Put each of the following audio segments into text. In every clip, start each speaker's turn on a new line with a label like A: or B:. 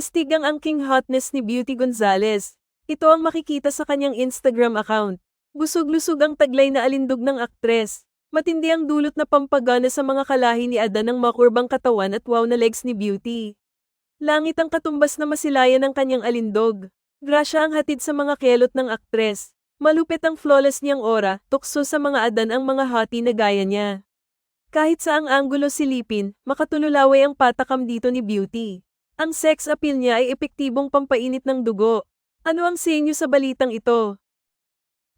A: Astig ang angking hotness ni Beauty Gonzales. Ito ang makikita sa kanyang Instagram account. Busog-lusog ang taglay na alindog ng aktres. Matindi ang dulot na pampagana sa mga kalahi ni Adan ng makurbang katawan at wow na legs ni Beauty. Langit ang katumbas na masilayan ng kanyang alindog. Grasya ang hatid sa mga kelot ng aktres. Malupit ang flawless niyang aura, tukso sa mga Adan ang mga hoti na gaya niya. Kahit sa ang anggulo silipin, makatululaway ang patakam dito ni Beauty. Ang sex appeal niya ay epektibong pampainit ng dugo. Ano ang senyo sa balitang ito?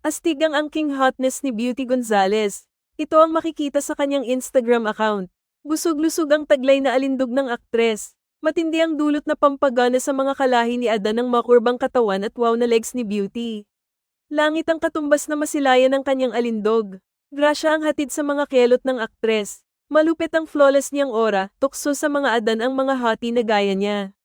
A: Astig ang angking hotness ni Beauty Gonzales. Ito ang makikita sa kanyang Instagram account. Busog-lusog ang taglay na alindog ng aktres. Matindi ang dulot na pampagana sa mga kalahi ni Adan ng makurbang katawan at wow na legs ni Beauty. Langit ang katumbas na masilayan ng kanyang alindog. Grasya ang hatid sa mga kelot ng aktres. Malupit ang flawless niyang aura, tukso sa mga Adan ang mga hoti na gaya niya.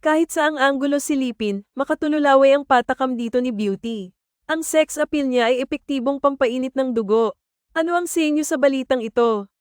A: Kahit sa ang anggulo silipin, makatululaway ang patakam dito ni Beauty. Ang sex appeal niya ay epektibong pampainit ng dugo. Ano ang senyo sa balitang ito?